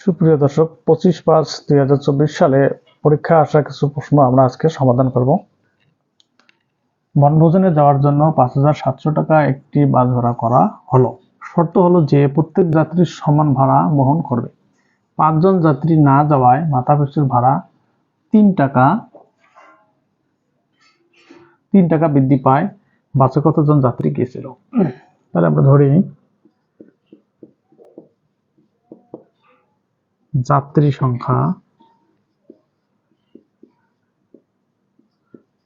সুপ্রিয় দর্শক, পঁচিশ পাঁচ দুই হাজার চব্বিশ সালে পরীক্ষা আসা কিছু প্রশ্ন আমরা আজকে সমাধান করব। বনভোজনে যাওয়ার জন্য পাঁচ হাজার সাতশো টাকা একটি বাস ভাড়া করা হলো। শর্ত হলো যে প্রত্যেক যাত্রীর সমান ভাড়া বহন করবে। পাঁচজন যাত্রী না যাওয়ায় মাথা পিছুর ভাড়া তিন টাকা তিন টাকা বৃদ্ধি পায়। বাসে কতজন যাত্রী গিয়েছিল? তাহলে আমরা ধরি যাত্রী সংখ্যা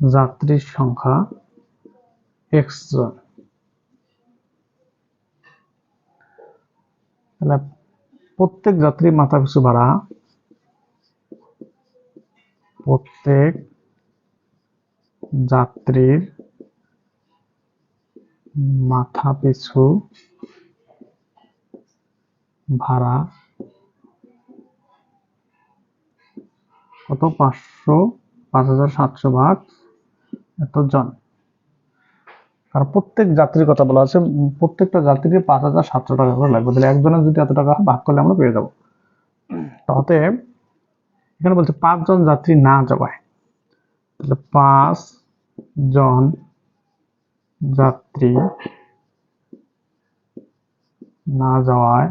যাত্রীর সংখ্যা এক্স জন তাহলে প্রত্যেক যাত্রী মাথা পিছু ভাড়া প্রত্যেক যাত্রীর মাথা পিছু ভাড়া কত? পাঁচশো, পাঁচ ভাগ এত জন আর প্রত্যেক যাত্রীর কথা বলা আছে প্রত্যেকটা যাত্রীর পাঁচ হাজার সাতশো টাকা করে লাগবে। তাহলে একজনের যদি এত টাকা ভাগ করলে আমরা পেয়ে যাব। তাতে এখানে বলছে পাঁচজন যাত্রী না তাহলে পাঁচ জন যাত্রী না যাওয়ায়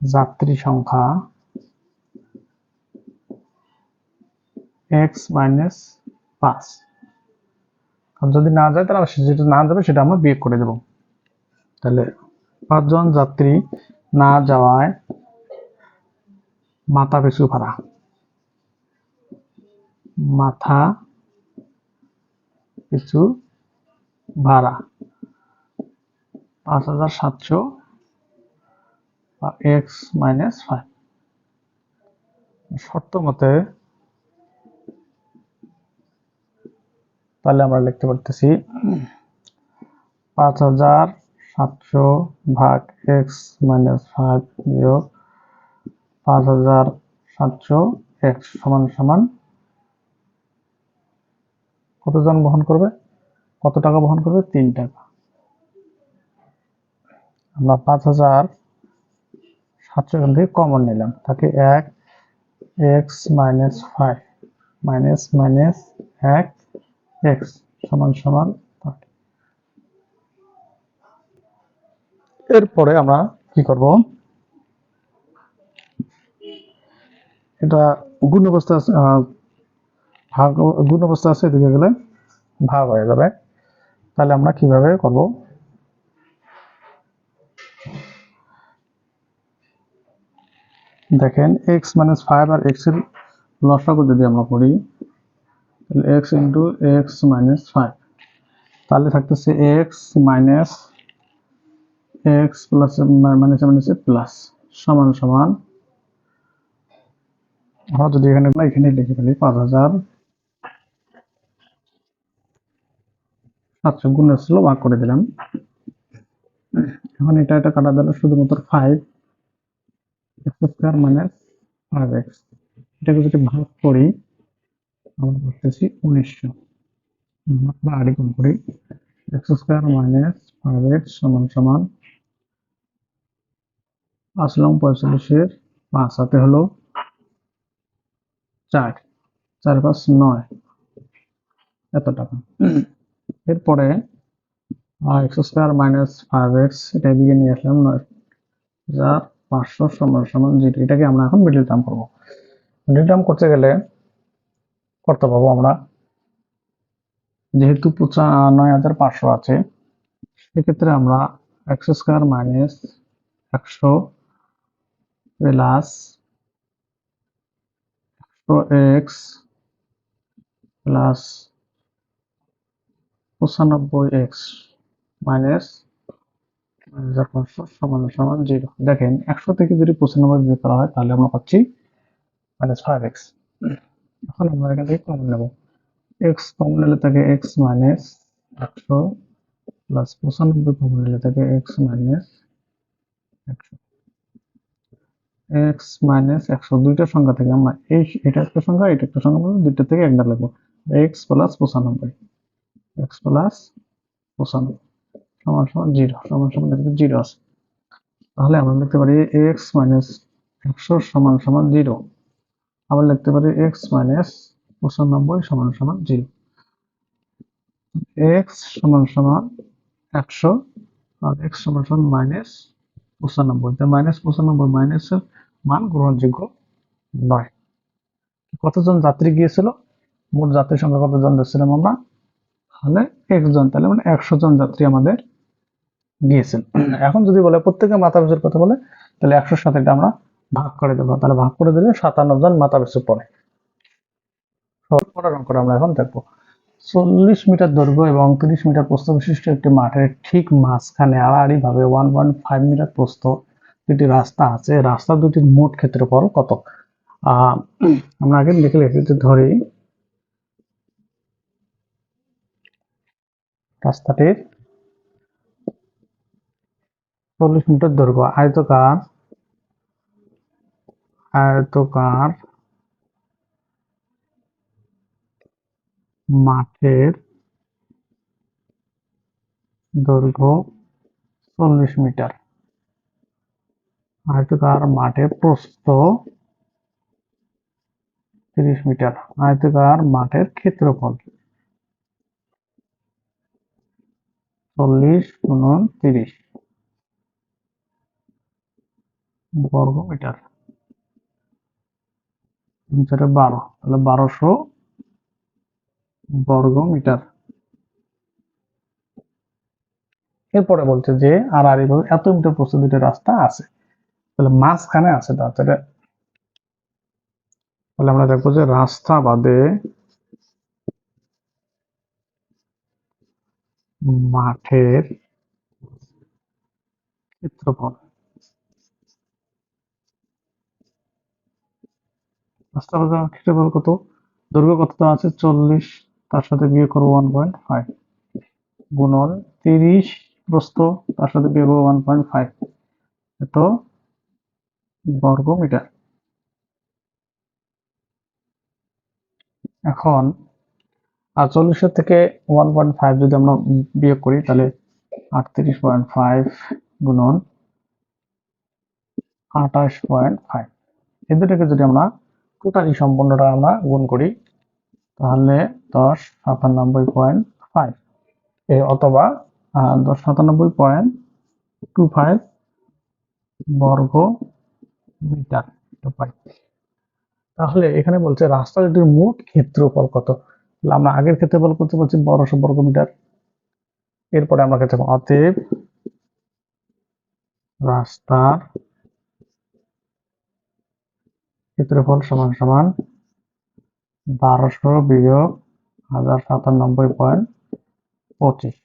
যাত্রী সংখ্যা এক্স মাইনাস পাঁচ যদি না যায়, তাহলে যেটা না যাবে, সেটা আমরা বিয়োগ করে দেব। তাহলে পাঁচজন যাত্রী না যাওয়ায় মাথা পিছু ভাড়া মাথা পিছু ভাড়া পাঁচ হাজার সাতশো এক্স মাইনাস ফাইভ শর্ত মতে তাহলে আমরা লিখতে পারতেছি পাঁচ হাজার সাতশো ভাগ এক্স মাইনাস ফাইভ বিয়োগ পাঁচ হাজার সাতশো এক্স সমান সমান কতজন বহন করবে? কত টাকা বহন করবে? তিন টাকা। আমরা পাঁচ হাজার সাতশো এখান থেকে কমন নিলাম। তাকে এক x minus five minus minus এক এক্স সমান সমান এরপরে আমরা কি করব? এটা গুণ অবস্থা ভাগ গুণ অবস্থা আছে, এদিকে গেলে ভাগ হয়ে যাবে। তাহলে আমরা কীভাবে করব? দেখেন এক্স মাইনাস ফাইভ আর এক্সের লসাগু যদি আমরা করি তাহলে x into x minus five তাহলে থাকতেছে x minus x plus minus minus plus সমান সমান। আমরা যদি এখানে এখানে লিখে ফেলি পাঁচ হাজার সাতশো গুণের ছিল ভাগ করে দিলাম। এখন এটা এটা কাটা দিলে শুধুমাত্র five x square minus five x এটাকে যদি ভাগ করি আমরা করতেছি উনিশশো। আমরা গুণ করি। X square minus five x সমান সমান আসলাম পঁয়তাল্লিশের পাঁচ, হাতে হলো চার। চার পাঁচ নয়। এত টাকা। এরপরে x square minus five x এটা এদিকে নিয়ে আসলাম নয়। হাজার পাঁচশো সমান সমান জিরো। এটাকে আমরা এখন মিডল টার্ম করব। মিডল টার্ম করতে গেলে করতে পাবো আমরা যেহেতু নয় হাজার পাঁচশো আছে, সেক্ষেত্রে আমরা একশো স্কোয়ার মাইনাস একশো প্লাস একশো এক্স প্লাস পঁচানব্বই এক্স মাইনাস সমান সমান জিরো। দেখেন, একশো থেকে যদি পঁচানব্বই বিয়োগ করা হয়, তাহলে আমরা পাচ্ছি মাইনাস ফাইভ এক্স। এখন আমরা এখান থেকে কমন নেব। এক্স কমন নিলে থাকে এক্স মাইনাস প্লাস পঁচানব্বই কমন নিলে থাকে একশো। এক্স মাইনাস একশো দুইটা সংখ্যা থেকে আমরা এই, এটা একটা সংখ্যা, এটা একটা সংখ্যা মানে দুইটা থেকে একটা প্লাস পঁচানব্বই। এক্স প্লাস পঁচানব্বই। সমান সমান জিরো, সমান সমান দেখতে জিরো আছে। তাহলে আমরা লিখতে পারি মাইনাস একশো সমান সমান জিরো। আবার লিখতে পারি এক্স মাইনাস পঁচানব্বই সমান সমান জিরো এক্স সমান সমান একশো আর এক্স সমান সমান মাইনাস পঁচানব্বই। তাই মাইনাস পঁচানব্বই মাইনাসের মান গ্রহণযোগ্য নয়। কতজন যাত্রী গিয়েছিল? মোট যাত্রীর সংখ্যা কতজন দেখছিলাম আমরা? তাহলে একজন, তাহলে মানে একশো জন যাত্রী আমাদের গিয়েছেন। এখন যদি বলে প্রত্যেকে মাথা পিছুর কথা বলে, তাহলে একশোর সাথে আমরা ভাগ করে দেবো। তাহলে ভাগ করে দিলে সাতান্ন জন মাথা পিছু পড়ে পরের অঙ্কটা আমরা এখন দেখব। চল্লিশ মিটার দৈর্ঘ্য এবং তিরিশ মিটার প্রস্থ বিশিষ্ট একটি মাঠের ঠিক মাঝখানে আড়াআড়ি ভাবে ওয়ান পয়েন্ট ফাইভ মিটার প্রস্থ দুটি রাস্তা আছে। রাস্তা দুটির মোট ক্ষেত্রফল কত? আমরা আগে লিখে লিখে ধরি। রাস্তাটির চল্লিশ মিটার দৈর্ঘ্য। আয়তকার আয়তকার মাঠের দৈর্ঘ্য চল্লিশ মিটার। আয়তকার মাঠের প্রস্থ তিরিশ মিটার। আয়তকার মাঠের ক্ষেত্রফল চল্লিশ গুণন তিরিশ বর্গ মিটার বারো। তাহলে বারোশো বর্গ মিটার এরপরে বলছে যে, আর আর এইভাবে এত মিটার প্রস্থ দুটো রাস্তা আছে। তাহলে মাঝখানে আছে তাহলে তাহলে আমরা দেখব যে রাস্তা বাদে মাঠের ক্ষেত্রফল। রাস্তা ক্ষেত্রফল কত? দৈর্ঘ্য কত আছে? চল্লিশ। তার সাথে বিয়োগ করব ওয়ান পয়েন্ট ফাইভ গুণন তিরিশ। প্রস্থ, তার সাথে বিয়োগ করব ওয়ান পয়েন্ট ফাইভ এত বর্গ মিটার এখন আর চল্লিশের থেকে ওয়ান পয়েন্ট ফাইভ যদি আমরা বিয়োগ করি, তাহলে আটত্রিশ পয়েন্ট ফাইভ গুণন আঠাশ পয়েন্ট ফাইভ এই দুটাকে যদি আমরা টোটালি সম্পূর্ণটা আমরা গুণ করি, তাহলে দশ সাতানব্বই পয়েন্ট ফাইভ অথবা দশ সাতানব্বই পয়েন্ট টু ফাইভ বর্গ মিটার পাই। তাহলে এখানে বলছে রাস্তা দুটির মোট ক্ষেত্রফল কত? তাহলে আমরা আগের ক্ষেত্রফল করতে বলছি বারোশো বর্গ মিটার। এরপরে আমরা ক্ষেত্রফল, অতএব রাস্তার ক্ষেত্রফল সমান সমান বারোশো বিয়োগ হাজার সাতানব্বই পয়েন্ট পঁচিশ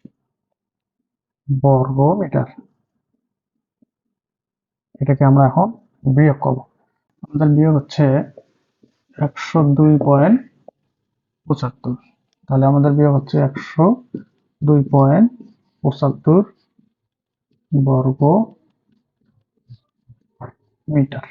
বর্গ মিটার। এটাকে আমরা এখন বিয়োগ করব। আমাদের বিয়োগ হচ্ছে একশো দুই পয়েন্ট পঁচাত্তর। তাহলে আমাদের বিয়োগ হচ্ছে একশো দুই পয়েন্ট পঁচাত্তর বর্গ মিটার।